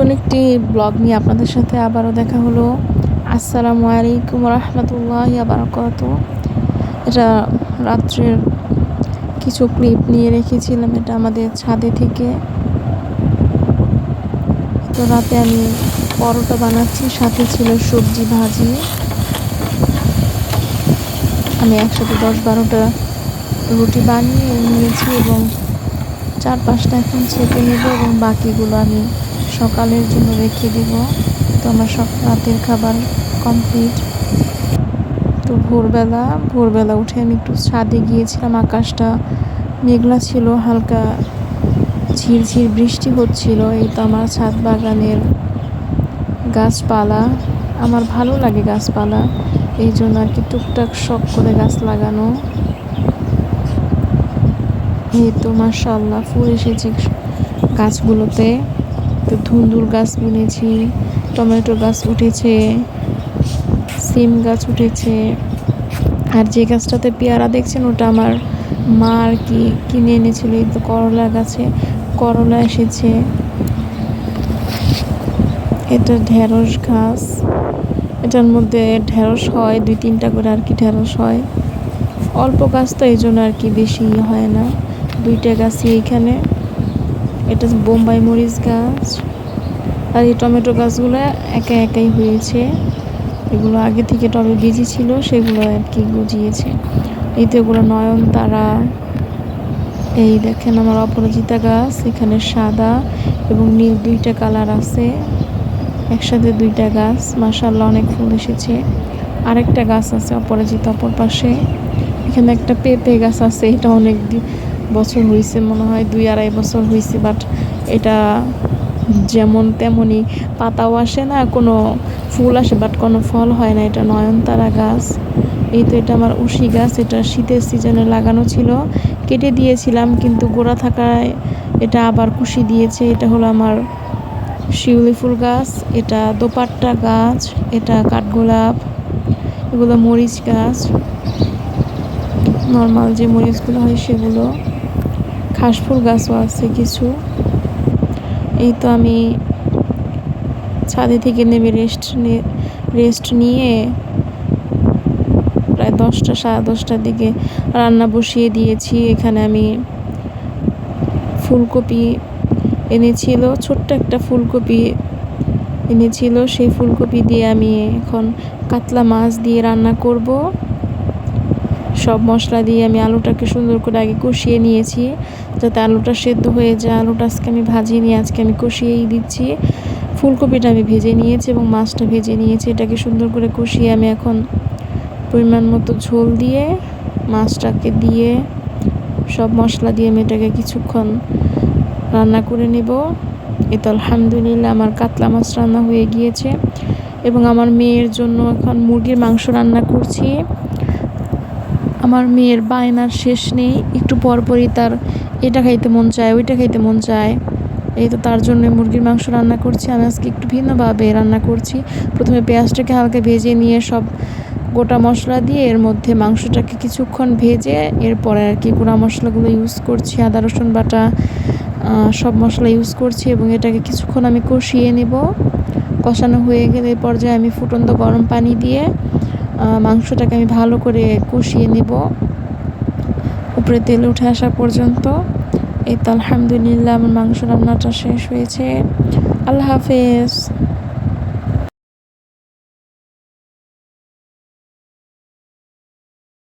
নতুন একটি ব্লগ নিয়ে আপনাদের সাথে আবারও দেখা হলো। আসসালামু আলাইকুম রহমতুল্লাহ বারকাত এটা রাত্রের কিছু ক্লিপ নিয়ে রেখেছিলাম, এটা আমাদের ছাদে থেকে। তো রাতে আমি পরোটা বানাচ্ছি, সাথে ছিল সবজি ভাজি। আমি একসাথে দশ বারোটা রুটি বানিয়ে নিয়েছি এবং চার পাঁচটা এখন ছেঁকে নেব এবং বাকিগুলো আমি সকালের জন্য রেখে দেব। তো আমার সব রাতের খাবার কমপ্লিট। তো ভোরবেলা ভোরবেলা উঠে আমি একটু ছাদে গিয়েছিলাম। আকাশটা মেঘলা ছিল, হালকা ঝিরঝির বৃষ্টি হচ্ছিল। এই তো আমার ছাদ বাগানের গাছপালা। আমার ভালো লাগে গাছপালা। এই জন্য আর কি টুকটাক শখ করে গাছ লাগানো। এই তো মার্শাল্লাহ ফুল এসেছে গাছগুলোতে। তো ধুন্দুল গাছ বুনেছি, টমেটো গাছ উঠেছে, সিম গাছ উঠেছে। আর যে গাছটাতে পেয়ারা দেখছেন, ওটা আমার মা আর কি কিনে এনেছিল, এই তো করলা গাছে করলা এসেছে। এটা ঢেঁড়স গাছ। এটার মধ্যে ঢেঁড়স হয়, দুই তিনটা করে আর কি ঢেঁড়স হয়। অল্প গাছ তো এই জন্য আর কি বেশি হয় না। দুইটা গাছই এইখানে। এটা বোম্বাই মরিচ গাছ। আর এই টমেটো গাছগুলো একা একাই হয়েছে। এগুলো আগে থেকে টবে বেজি ছিল, সেগুলো আর কি গজিয়েছে। এই তো এগুলো নয়নতারা। এই দেখেন আমার অপরাজিতা গাছ, এখানে সাদা এবং নীল দুইটা কালার আছে। একসাথে দুইটা গাছ মাসাল্লাহ অনেক ফুল এসেছে। আরেকটা গাছ আছে অপরাজিতা অপর পাশে। এখানে একটা পেঁপে গাছ আছে, এটা অনেক বছর হয়েছে মনে হয় দুই আড়াই বছর হয়েছে বাট এটা যেমন তেমনই পাতাও আসে না, কোনো ফুল আসে বাট কোনো ফল হয় না। এটা নয়নতারা গাছ। এই তো এটা আমার উশি গাছ, এটা শীতের সিজনে লাগানো ছিল। কেটে দিয়েছিলাম, কিন্তু গোড়া থাকায় এটা আবার কুশি দিয়েছে। এটা হলো আমার শিউলি ফুল গাছ, এটা দোপাট্টা গাছ, এটা কাঠগোলাপ, এগুলো মরিচ গাছ। নর্মাল যে মরিচগুলো হয় সেগুলো। ঘাসফুল গাছও আছে কিছু। এই তো আমি ছাদে থেকে নেমে রেস্ট রেস্ট নিয়ে প্রায় দশটা, সাড়ে দশটার দিকে রান্না বসিয়ে দিয়েছি। এখানে আমি ফুলকপি এনেছিল, ছোট্ট একটা ফুলকপি এনেছিল। সেই ফুলকপি দিয়ে আমি এখন কাতলা মাছ দিয়ে রান্না করব। সব মশলা দিয়ে আমি আলুটাকে সুন্দর করে আগে কষিয়ে নিয়েছি, যাতে আলুটা সেদ্ধ হয়ে যায়। আলুটা আজকে আমি ভাজিয়ে নিয়ে আজকে আমি কষিয়েই দিচ্ছি। ফুলকপিটা আমি ভেজে নিয়েছি এবং মাছটা ভেজে নিয়েছি। এটাকে সুন্দর করে কষিয়ে আমি এখন পরিমাণ মতো ঝোল দিয়ে, মাছটাকে দিয়ে, সব মশলা দিয়ে আমি এটাকে কিছুক্ষণ রান্না করে নেব। এ তো আলহামদুলিল্লাহ আমার কাতলা মাছ রান্না হয়ে গিয়েছে এবং আমার মেয়ের জন্য এখন মুরগির মাংস রান্না করছি। আমার মেয়ের বায়নার শেষ নেই, একটু পরপরই তার এটা খাইতে মন চায়, ওইটা খাইতে মন চায়। এই তো তার জন্য মুরগির মাংস রান্না করছি, আমি আজকে একটু ভিন্নভাবে রান্না করছি। প্রথমে পেঁয়াজটাকে হালকা ভেজে নিয়ে সব গোটা মশলা দিয়ে এর মধ্যে মাংসটাকে কিছুক্ষণ ভেজে এরপরে আর কি গুঁড়া মশলাগুলো ইউজ করছি, আদা, রসুন বাটা সব মশলা ইউজ করছি এবং এটাকে কিছুক্ষণ আমি কষিয়ে নেব। কষানো হয়ে গেলে পর্যায়ে আমি ফুটন্ত গরম পানি দিয়ে মাংসটাকে আমি ভালো করে কষিয়ে নেব। উপরে তেল উঠে আসা পর্যন্ত। এই তো আলহামদুলিল্লাহ, আমার মাংস রান্নাটা শেষ হয়েছে। আল্লাহ হাফেজ।